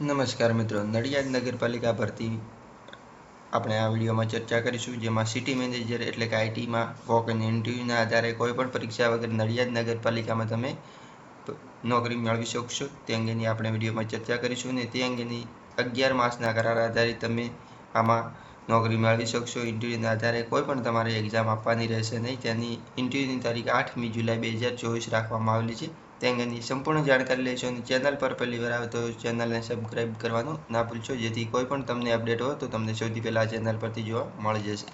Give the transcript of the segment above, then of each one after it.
નમસ્કાર મિત્રો, નડિયાદ નગરપાલિકા ભરતી આપણે આ વિડીયોમાં ચર્ચા કરીશું, જેમાં સિટી મેનેજર એટલે કે આઈટીમાં વોક અને ઇન્ટરવ્યૂના આધારે કોઈ પણ પરીક્ષા વગર નડિયાદ નગરપાલિકામાં તમે નોકરી મેળવી શકશો. તે અંગેની આપણે વિડીયોમાં ચર્ચા કરીશું અને તે અંગેની અગિયાર માસના કરાર આધારિત તમે આમાં નોકરી મેળવી શકશો. ઇન્ટરવ્યૂના આધારે કોઈ પણ તમારે એક્ઝામ આપવાની રહેશે નહીં. તેની ઇન્ટરવ્યૂની તારીખ આઠમી જુલાઈ બે હજાર ચોવીસ રાખવામાં આવેલી છે. તે અંગેની સંપૂર્ણ જાણકારી લેશો અને ચેનલ પર પહેલી વાર આવે તો ચેનલને સબસ્ક્રાઈબ કરવાનું ના ભૂલશો. જેથી કોઈ પણ તમને અપડેટ હોય તો તમને સૌથી પહેલાં આ ચેનલ પરથી જોવા મળી જશે.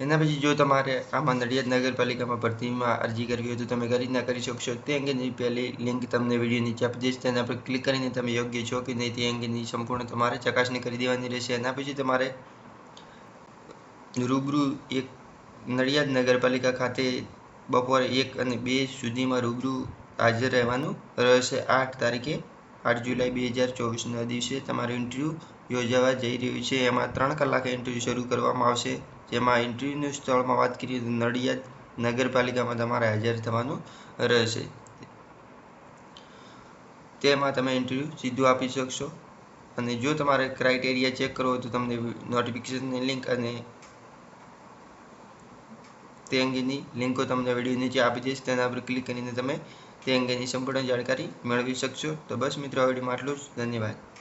એના પછી જો તમારે આમાં નડિયાદ નગરપાલિકામાં ભરતીમાં અરજી કરવી હોય તો તમે કરી ના કરી શકશો. તે અંગેની પહેલી લિંક તમને વીડિયો નીચે આપી દઈશ. તેના પર ક્લિક કરીને તમે યોગ્ય છો કે નહીં તે અંગેની સંપૂર્ણ તમારે ચકાસણી કરી દેવાની રહેશે. એના પછી તમારે રૂબરૂ એક નડિયાદ નગરપાલિકા ખાતે બપોરે એક અને બે સુધીમાં રૂબરૂ હાજર રહેવાનું રહેશે. આઠ તારીખે આઠ જુલાઈ બે હજાર ચોવીસના દિવસે તમારું ઇન્ટરવ્યૂ યોજાવા જઈ રહ્યું છે. એમાં ત્રણ કલાકે ઇન્ટરવ્યૂ શરૂ કરવામાં આવશે. જેમાં ઇન્ટરવ્યૂનું સ્થળમાં વાત કરીએ તો નડિયાદ નગરપાલિકામાં તમારે હાજર થવાનું રહેશે. તેમાં તમે ઇન્ટરવ્યૂ સીધું આપી શકશો. અને જો તમારે ક્રાઇટેરિયા ચેક કરવો તો તમને નોટિફિકેશનની લિંક અને તે અંગેની લિંકો તમને વીડિયો નીચે આપી દઈશ. તેના પર ક્લિક કરીને તમે તે અંગેની સંપૂર્ણ જાણકારી મેળવી શકશો. તો બસ મિત્રો, આ વિડીયોમાં આટલું જ. ધન્યવાદ.